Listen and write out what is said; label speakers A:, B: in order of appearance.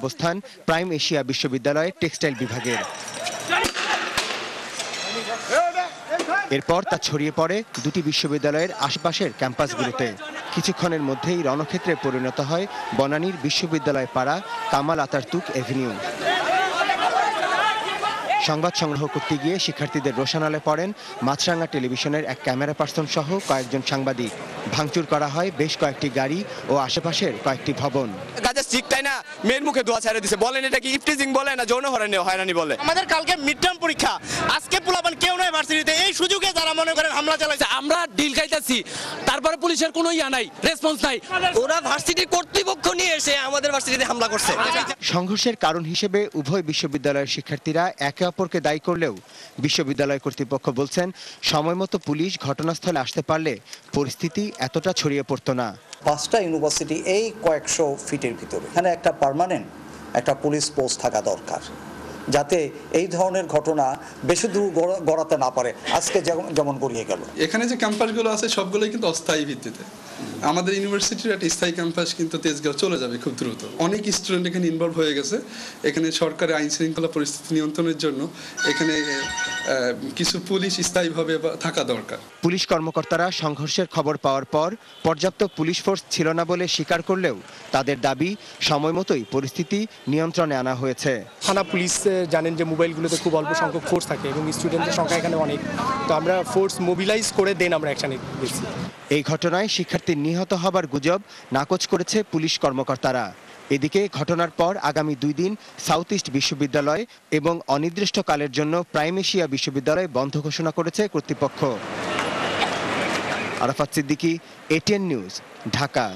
A: অবস্থান prime Asia বিশ্ববিদ্যালয়ের textile বিভাগের। এরপর তা ছড়িয়ে পড়ে দুটি বিশ্ববিদ্যালয়ের আশপাশের ক্যাম্পাসগুলোতে। কিছুক্ষণের মধ্যেই রণক্ষেত্রে পরিণত হয় বনানীর বিশ্ববিদ্যালয় পাড়া কামাল আতারতুক এভিনিউ। সংবাদ সংগ্রহ করতে গিয়ে শিক্ষার্থীদের রোশানালে পড়েন। মাছরাঙ্গা টেলিভিশনের এক ক্যামেরা পার্সন সহ কয়েকজন সাংবাদিক। ভাঙচুর করা হয় বেশ কয়েকটি গাড়ি ও আশেপাশের কয়েকটি ভবন।
B: কাজে শিখতাই না? মেয়ের মুখে দোয়া ছেড়ে দিছে। বলেন এটা কি ইফটিজিং বলে না যৌন হয়রানি হয়রানি বলে?
C: আমাদের কালকে মিড টার্ম পরীক্ষা। আজকে পোলাপান কেউ নয় ভার্সিটিতে এই সুযোগে যারা মনে করেন হামলা চালাইছে
D: আমরা ডিল খাইতেছি। তারপরে পুলিশের কোনো ইয়া নাই রেসপন্স নাই।
E: ওরা ভার্সিটির কর্তৃপক্ষ নিয়ে এসে আমাদের ভার্সিটিতে হামলা করছে।
A: সংঘর্ষের কারণ হিসেবে উভয় বিশ্ববিদ্যালয়ের শিক্ষার্থীরা একে অপরকে দায়ী করলেও বিশ্ববিদ্যালয় কর্তৃপক্ষ বলছেন সময়মতো পুলিশ ঘটনাস্থলে আসতে পারলে পরিস্থিতি এতটা ছড়িয়ে পড়তো না।
F: পাঁচটা ইউনিভার্সিটি এই কয়েকশো ফিটের ভিতরে এখানে একটা পার্মানেন্ট একটা পুলিশ পোস্ট থাকা দরকার যাতে এই ধরনের ঘটনা বেশি দূর গড়াতে না পারে। আজকে যেমন যেমন গড়িয়ে গেল।
G: এখানে যে ক্যাম্পাসগুলো আছে সবগুলোই কিন্তু অস্থায়ী ভিত্তিতে। আমাদের ইউনিভার্সিটির একটা স্থায়ী ক্যাম্পাস কিন্তু তেজগাঁও চলে যাবে খুব দ্রুত। অনেক স্টুডেন্ট এখানে ইনভলভ হয়ে গেছে। এখানে সরকারের আইন শৃঙ্খলা পরিস্থিতি নিয়ন্ত্রণের জন্য এখানে কিছু পুলিশ স্থায়ীভাবে থাকা দরকার।
A: পুলিশ কর্মকর্তারা সংঘর্ষের খবর পাওয়ার পর পর্যাপ্ত পুলিশ ফোর্স ছিল না বলে স্বীকার করলেও তাদের দাবি সময় মতোই পরিস্থিতি নিয়ন্ত্রণে আনা হয়েছে।
H: থানা পুলিশ জানেন যে মোবাইলগুলোতে খুব অল্প সংখ্যক ফোর্স থাকে এবং স্টুডেন্টের সংখ্যা এখানে অনেক। তো আমরা ফোর্স মোবিলাইজ করে দেন আমরা অ্যাকশানে গেছি
A: এই ঘটনায় শিক্ষার্থীর নিহত হবার গুজব নাকচ করেছে পুলিশ কর্মকর্তারা। এদিকে ঘটনার পর আগামী দুই দিন সাউথ ইস্ট বিশ্ববিদ্যালয় এবং অনির্দিষ্টকালের জন্য প্রাইম এশিয়া বিশ্ববিদ্যালয় বন্ধ ঘোষণা করেছে কর্তৃপক্ষ। Arafat Siddiqui, ATN news, Dhaka.